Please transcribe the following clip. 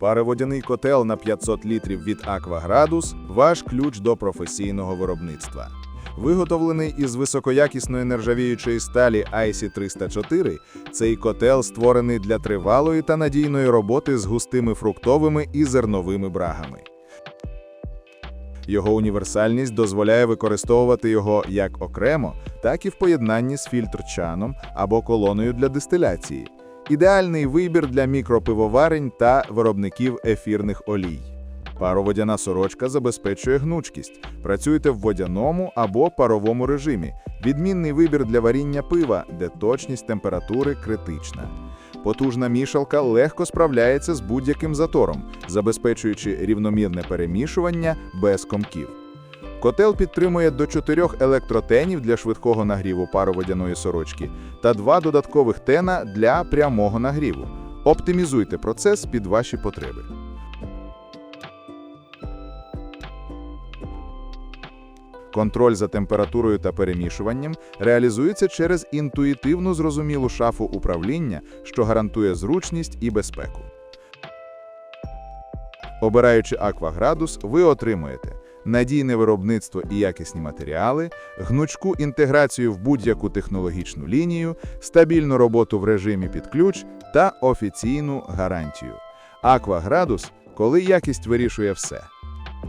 Пароводяний котел на 500 літрів від Акваградус – ваш ключ до професійного виробництва. Виготовлений із високоякісної нержавіючої сталі IC304, цей котел створений для тривалої та надійної роботи з густими фруктовими і зерновими брагами. Його універсальність дозволяє використовувати його як окремо, так і в поєднанні з фільтр-чаном або колоною для дистиляції. Ідеальний вибір для мікропивоварень та виробників ефірних олій. Пароводяна сорочка забезпечує гнучкість. Працюйте в водяному або паровому режимі. Відмінний вибір для варіння пива, де точність температури критична. Потужна мішалка легко справляється з будь-яким затором, забезпечуючи рівномірне перемішування без комків. Котел підтримує до 4 електротенів для швидкого нагріву пароводяної сорочки та два додаткових тена для прямого нагріву. Оптимізуйте процес під ваші потреби. Контроль за температурою та перемішуванням реалізується через інтуїтивну зрозумілу шафу управління, що гарантує зручність і безпеку. Обираючи Акваградус, ви отримуєте надійне виробництво і якісні матеріали, гнучку інтеграцію в будь-яку технологічну лінію, стабільну роботу в режимі під ключ та офіційну гарантію. Акваградус, коли якість вирішує все.